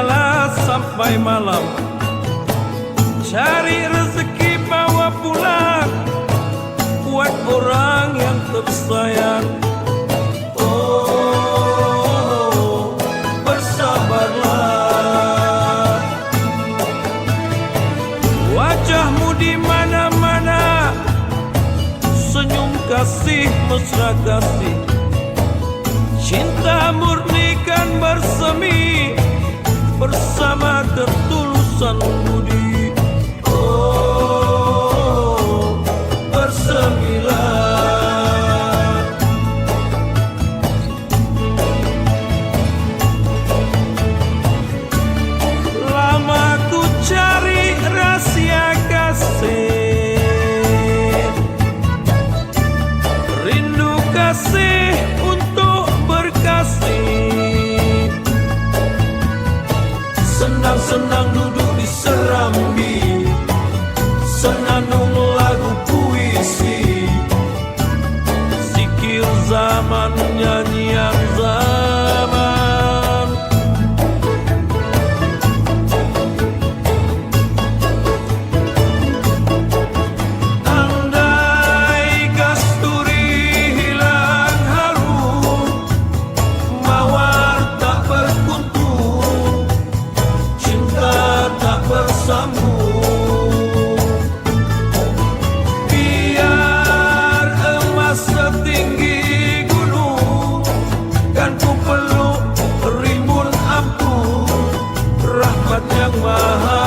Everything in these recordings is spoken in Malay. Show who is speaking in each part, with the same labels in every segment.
Speaker 1: kala sampai malam. Cari rezeki bawa pulang Buat orang yang tersayang. Oh, kasih mesra kasih. Cinta murni kan bersemi ketulusan budi Rahmat yang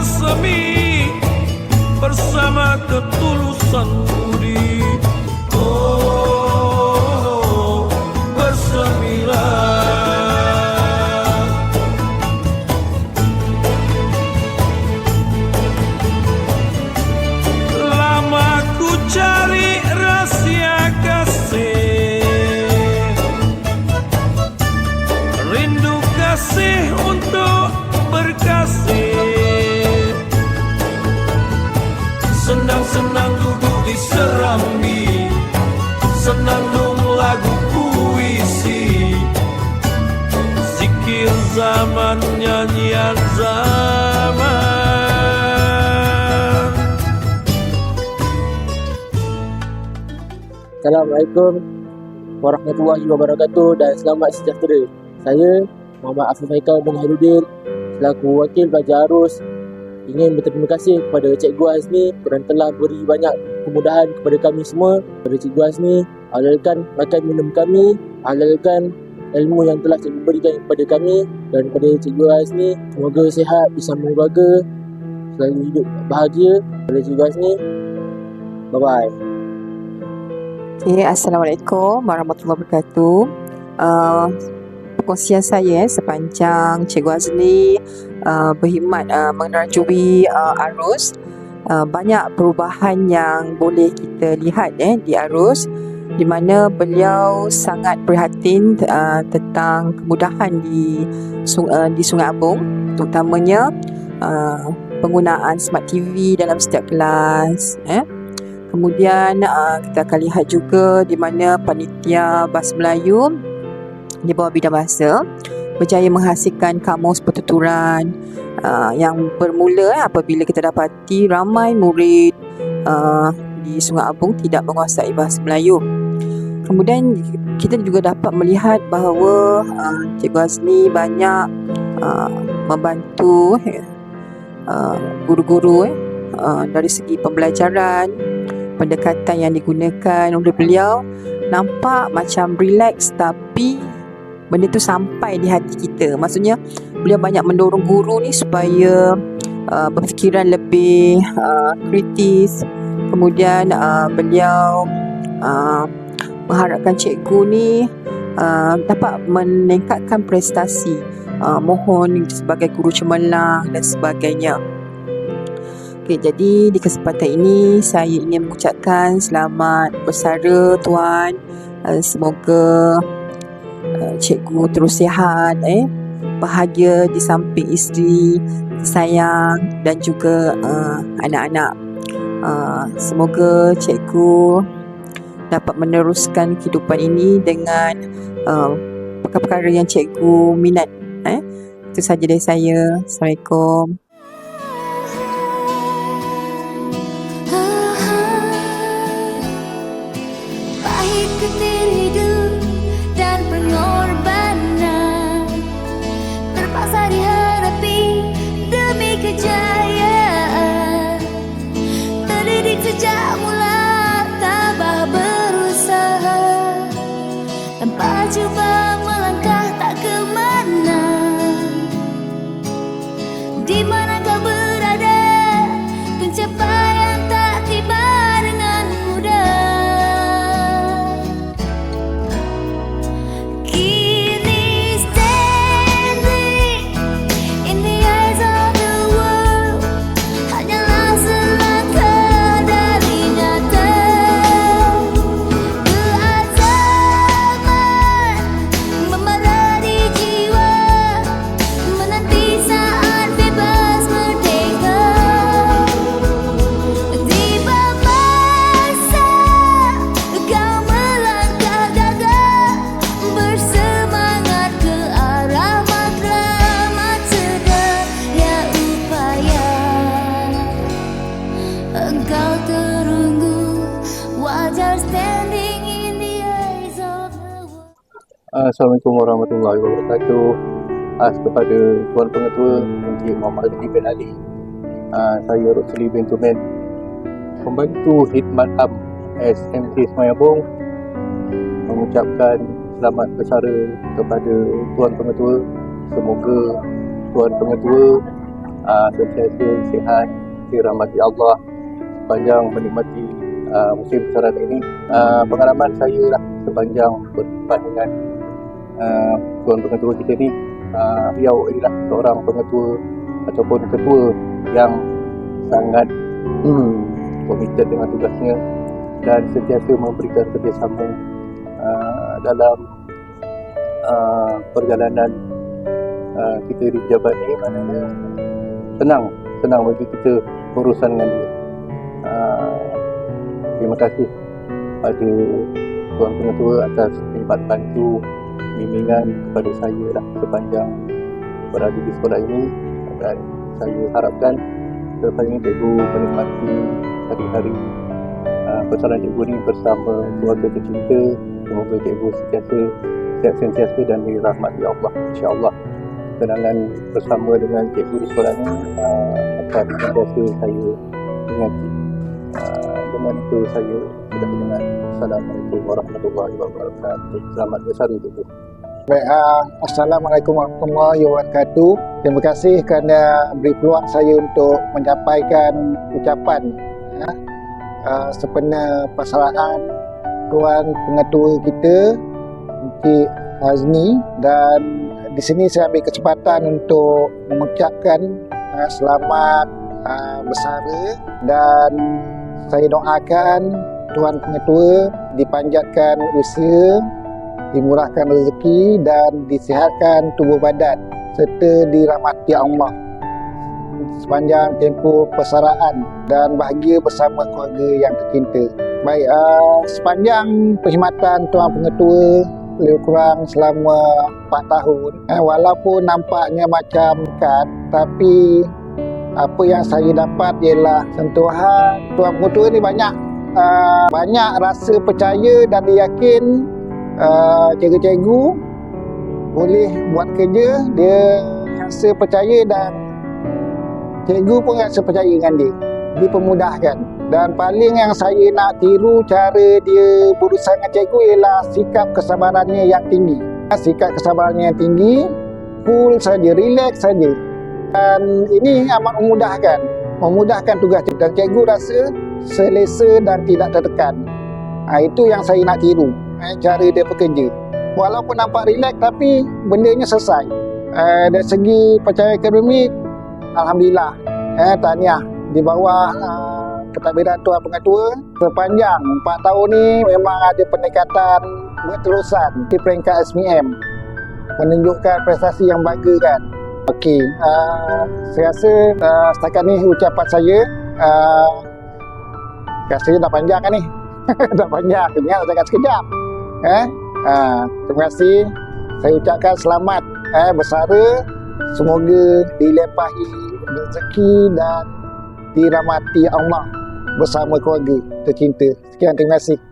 Speaker 1: bersemi Bersama ketulusan budi
Speaker 2: Assalamualaikum warahmatullahi wabarakatuh dan selamat sejahtera. Saya Muhammad Afif Haikal bin Hairudin selaku wakil pelajar arus ingin berterima kasih kepada Cikgu Azni kerana telah beri banyak kemudahan kepada kami semua. Kepada Cikgu Azni, halalkan makan minum kami, halalkan ilmu yang telah Cikgu berikan kepada kami dan kepada Cikgu Azni, semoga sihat, bersama keluarga, selalu hidup bahagia. Kepada Cikgu Azni, bye-bye.
Speaker 3: Okay, Assalamualaikum warahmatullahi wabarakatuh. Uh, perkongsian saya sepanjang Cikgu Azli uh, berkhidmat uh, menerjui uh, arus uh, banyak perubahan yang boleh kita lihat eh, di arus di mana beliau sangat prihatin uh, tentang kemudahan di uh, di Sungai Abung terutamanya uh, penggunaan smart TV dalam setiap kelas eh Kemudian uh, kita akan lihat juga di mana panitia Bahasa Melayu di bawah bidang bahasa berjaya menghasilkan kamus pertuturan uh, yang bermula eh, apabila kita dapati ramai murid uh, di Sungai Abung tidak menguasai bahasa Melayu. Kemudian kita juga dapat melihat bahawa uh, Cikgu Azli banyak uh, membantu eh, uh, guru-guru eh, uh, dari segi pembelajaran, pendekatan yang digunakan oleh beliau nampak macam relax tapi benda tu sampai di hati kita. Maksudnya beliau banyak mendorong guru ni supaya uh, berfikiran lebih uh, kritis. Kemudian uh, beliau uh, mengharapkan cikgu ni uh, dapat meningkatkan prestasi. Uh, mohon sebagai guru cemerlang dan sebagainya. Okey, jadi di kesempatan ini saya ingin mengucapkan selamat bersara tuan. Uh, semoga uh, cikgu terus sihat eh bahagia di samping isteri sayang dan juga uh, anak-anak. Uh, semoga cikgu dapat meneruskan kehidupan ini dengan uh, perkara-perkara yang cikgu minat. Eh? Itu saja dari saya. Assalamualaikum.
Speaker 4: देखते
Speaker 5: Assalamualaikum warahmatullahi wabarakatuh. Khas kepada Tuan Pengetua Encik Muhammad Ali bin Ali. Uh, saya Rosli bin Tumen. Pembantu Khidmat Am SMK Semayabong mengucapkan selamat bersara kepada Tuan Pengetua. Semoga Tuan Pengetua uh, sentiasa sihat, dirahmati Allah sepanjang menikmati uh, musim besaran ini. Uh, pengalaman saya lah sepanjang berjumpa dengan uh, tuan pengetua kita ni uh, beliau adalah seorang pengetua ataupun ketua yang sangat hmm, komited dengan tugasnya dan sentiasa memberikan kerjasama uh, dalam uh, perjalanan uh, kita di pejabat ni. Maknanya senang senang bagi kita berurusan dengan dia. Uh, terima kasih pada Tuan Pengetua atas khidmat bantu bimbingan kepada saya lah sepanjang berada di sekolah ini dan saya harapkan selepas ini cikgu menikmati hari-hari uh, besaran cikgu ni bersama keluarga tercinta. Semoga cikgu sentiasa sihat sentiasa dan dirahmati Allah. insyaAllah kenangan bersama dengan cikgu di sekolah ni uh, akan sentiasa saya ingati uh, dengan itu saya sudah dengan Assalamualaikum warahmatullahi wabarakatuh. Selamat bersara cikgu
Speaker 6: Baik, uh, Assalamualaikum warahmatullahi wabarakatuh. Terima kasih kerana beri peluang saya untuk menyampaikan ucapan uh, uh, sepenuh persalahan Tuan Pengetua kita Encik Azni. Dan di sini saya ambil kesempatan untuk mengucapkan uh, selamat uh, bersara. Dan saya doakan Tuan Pengetua dipanjatkan usia dimurahkan rezeki dan disihatkan tubuh badan serta dirahmati Allah sepanjang tempoh persaraan dan bahagia bersama keluarga yang tercinta. Baik, uh, sepanjang perkhidmatan Tuan Pengetua lebih kurang selama 4 tahun, eh, walaupun nampaknya macam dekat, tapi apa yang saya dapat ialah sentuhan Tuan Pengetua ni banyak uh, banyak rasa percaya dan yakin uh, cikgu-cikgu boleh buat kerja dia rasa percaya dan cikgu pun rasa percaya dengan dia dipermudahkan. Dan paling yang saya nak tiru cara dia berusaha dengan cikgu ialah sikap kesabarannya yang tinggi. Sikap kesabarannya yang tinggi, cool saja, relax saja. Dan ini amat memudahkan. Memudahkan tugas. Dan cikgu rasa selesa dan tidak tertekan. Ha, itu yang saya nak tiru. Eh, cara dia bekerja. Walaupun nampak relax tapi bendanya selesai. Eh, dari segi percaya akademik, Alhamdulillah. Eh, tahniah di bawah uh, pentadbiran Tuan Pengatua sepanjang 4 tahun ni memang ada peningkatan berterusan di peringkat SPM menunjukkan prestasi yang bangga kan. Okey, uh, saya rasa uh, setakat ni ucapan saya uh, rasanya dah panjang kan ni. dah panjang, tinggal cakap sekejap. Eh? Uh, terima kasih. Saya ucapkan selamat eh, bersara. Semoga dilepahi rezeki dan dirahmati Allah bersama keluarga tercinta. Sekian, terima kasih.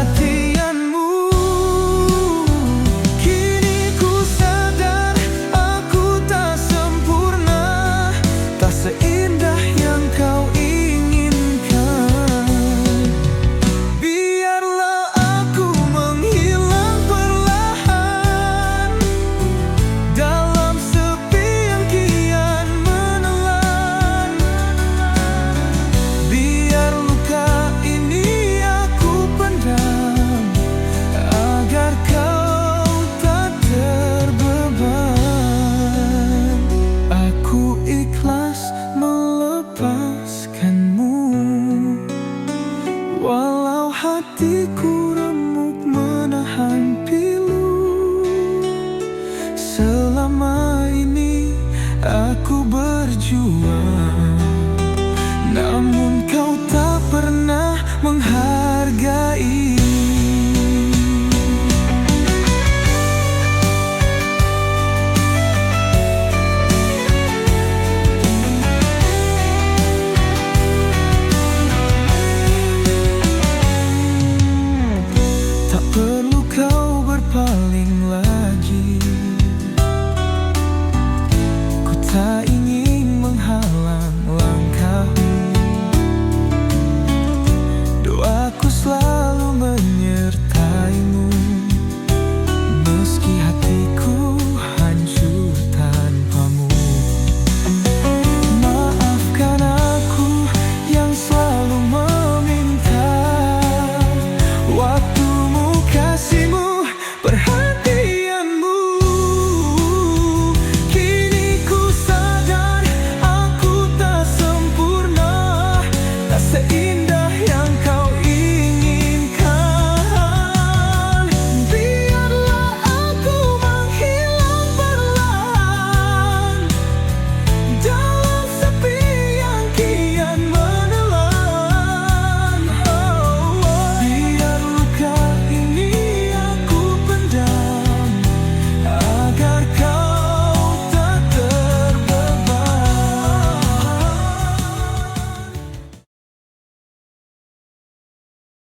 Speaker 7: i hati